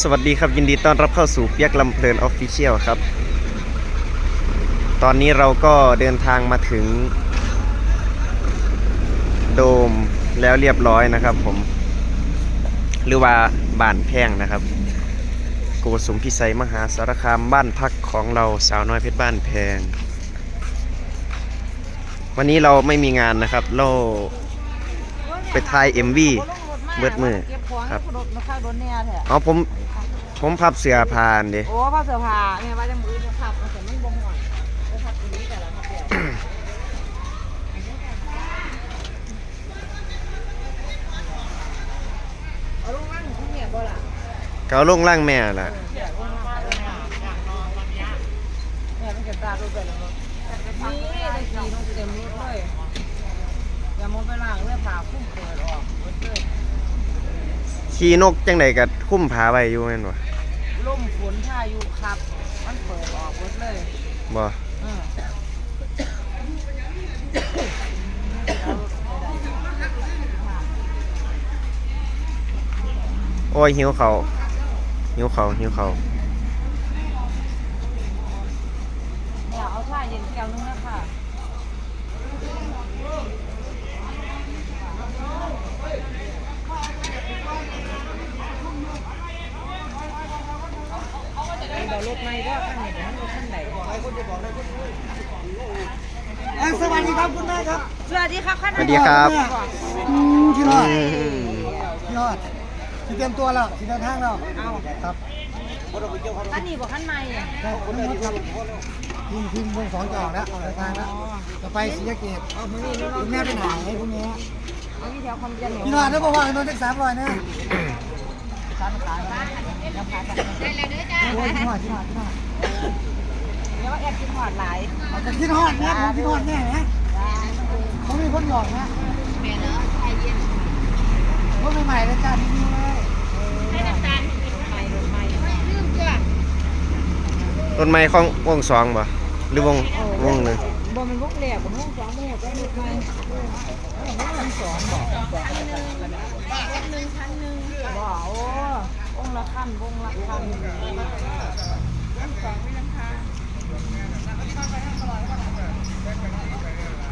สวัสดีครับยินดีต้อนรับเข้าสู่เปียกลำเพลินออฟฟิเชียลครับ ตอนนี้เราก็เดินทางมาถึง โดมแล้วเรียบร้อยนะครับผม หรือว่าบ้านแพงนะครับโกสุมพิสัยมหาสารคามบ้านพักของเราสาวน้อยเพชรบ้านแพง วันนี้เราไม่มีงานนะครับ เราไปถ่าย MV เบิดมือเก็บของครับรถมาข้างรถเนี่ยแท้เอาผม ผมพับเสื้อผ้าอันเดิโอ้ผ้าเสื้อผ้าแม่ว่าจะมือเนี่ยพับแต่มันบ่ห่อนไปพับตรงนี้แต่ละพับเดียวเอาลงนั่งข้างเนี่ยบ่ล่ะเกาลงล่างแม่ล่ะเดี๋ยวลงนั่งเลยนะแม่มันเก็บตาดูไปแล้วบ่นี่ได้ขี่ลงเต็มรถเลยอย่ามองไปล่างเลยผ่าคุ้มเปิดออกเบิดเลยขี่นกจังใดก็คุ้มผาไว้อยู่แม่นบ่ ล่มฝนพายุครับ มันเปิดออกเบิดเลยบ่อืมโอ้ยหิวเขาวหิวเขาวหิวเขาว อยากเอาผ้าเย็นแก้วนึงนะค่ะเดี๋ยวรถไม่ก็ข้างไหนเดี๋ยวรถข้างไหนบอกให้คนจะบอกเลย สวัสดี ครับคุณแม่ครับสวัสดีครับข้างสในวัสดีครับ อืมพี่รอดอืมพี่รอดสิเตรียมตัวแล้วสิเดินทางแล้วเอาครับท่านนี่บอกข้างในอะได้คุณแม่ครับทีมทีมวงสองจะออกแล้วออกเดินทางแล้วจะไปศรีสะเกษเอามือนี่น้องคุณแม่ไปไหนพรุ่งนี้เอาที่แถวคำเย็นเหนียวพี่รอดได้บอกว่าโดนเด็กสามร้อยนะร้านขายร้านแล้วขายกันได้เลยเด้อจ้าโอ้ยพี่รอดพี่รอดพี่รอดเดี๋ยวแอบกินหอดหลายเอาแต่คิดฮอดนะผมคิดฮอดแน่นะ เขามีคนหลอกนะแม่เนาะไอเย็นรถใหม่ๆเลยจ้าที่นี่เลยให้น้ำตาลใหม่รถใหม่ลืมจ้ะต้นไม้ของวงสองบ่หรือวงวงหนึ่งบ่มันวงแหลกบ่วงสองบ่ก็รถใหม่วงสองบ่พันหนึ่งพันหนึ่งพันหนึ่งบ่โอ้วงละขั้นวงละขั้นวงสองไม่น้ำตา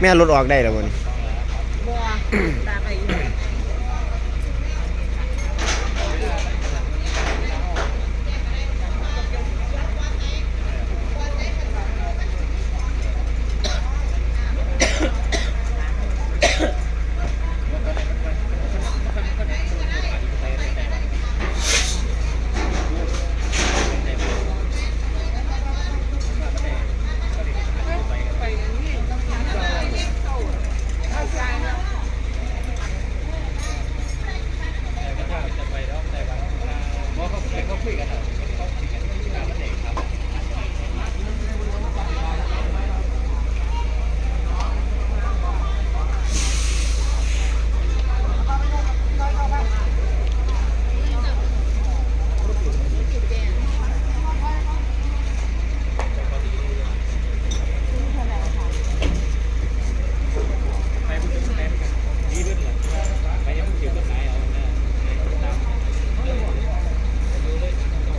แม่รถออกได้แล้วมันี่บ่ตาไปอยู่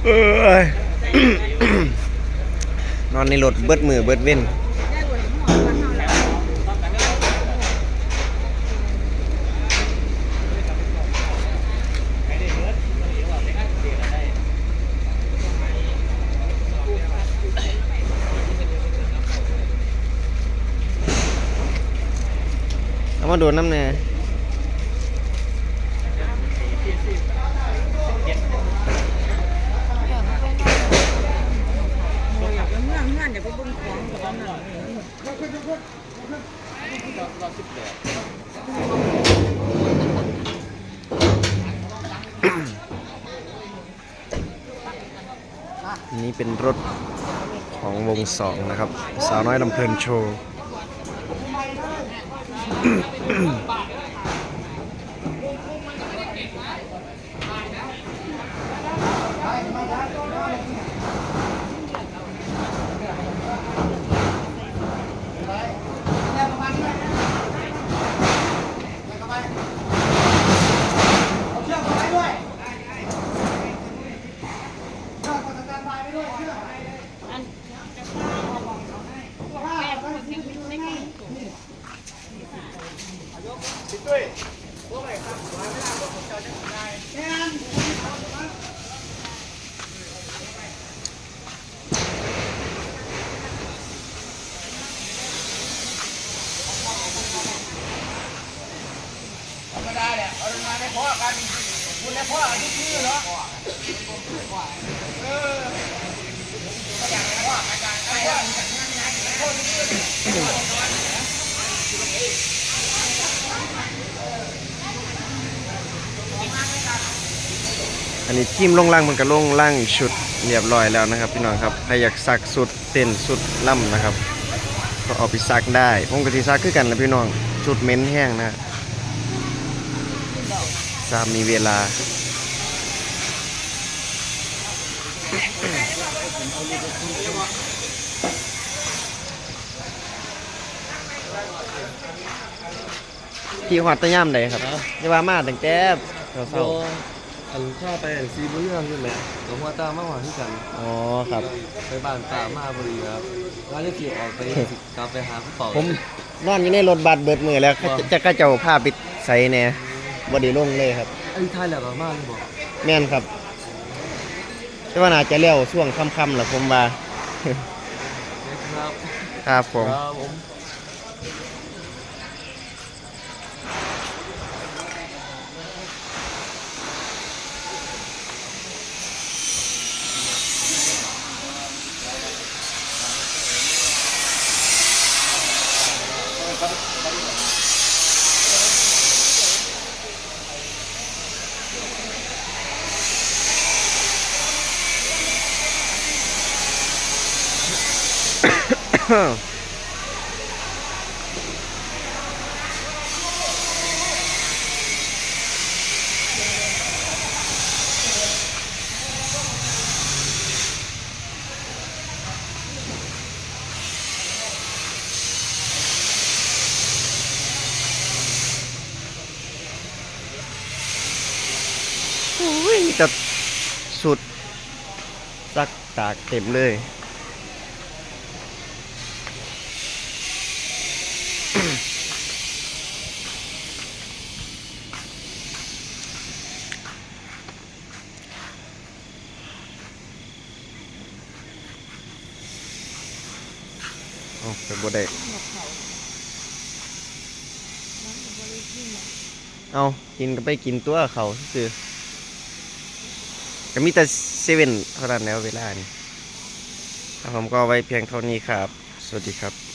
นอนในรถเบิดมือเบิดเว้นเอามาดนน้ำแน่อั นี่เป็นรถของวงสองนะครับ สาวน้อยลำเพลินโชว์ เอาเชือกมาไว้ด้วยเชือกมาสแตนบายไว้ด้วยเชือก อันจะข้าวเอาบอกเขาให้แม่คนที่อยู่ในกล่อง พ่อกันนี้ทีมลงล่างมันก็ลงล่างชุดเรียบร้อยแล้วนะครับ พี่น้องครับใครอยากซักสุดเต้นสุดล่ำนะครับ ก็เอาไปซักได้ผมก็ที่ซักคือกันแหละพี่น้องชุดเม้นแห้งนะ ทราบมีเวลา ที่หอดตะย่ำเลยครับอย่าว่ามาตั้งแต่เช้าโยอันข้าไปอันซีบุเรื่องใช่ไหมหลวงพ่อตามากกว่าที่กันๆอ๋อครับ ไปบ้านตามาพอดีครับร้านที่สี่ออกไปกลับไปหาผู้เป่าผมนอนอยู่ในรถบัสเบิดมือแล้วว่าจะก็เจ้าพาไปใส่แหน่ บ่ได้ลงเลยครับไอ้ไทยแหลกมากเลยบอกแม่นครับ แต่ว่าน่าจะเลี้ยวช่วงค่ำๆล่ะผมว่านะครับครับผม ครับผม โอ้ยมีแต่สุดซักตากเต็มเลย โอ้ เป็นบได้เอากินก็ไปกินตัวเขาคือก็มีแต่เซเว่นเท่านั้นแล้วเวลานี้ผมก็ไว้เพียงเท่านี้ครับ สวัสดีครับ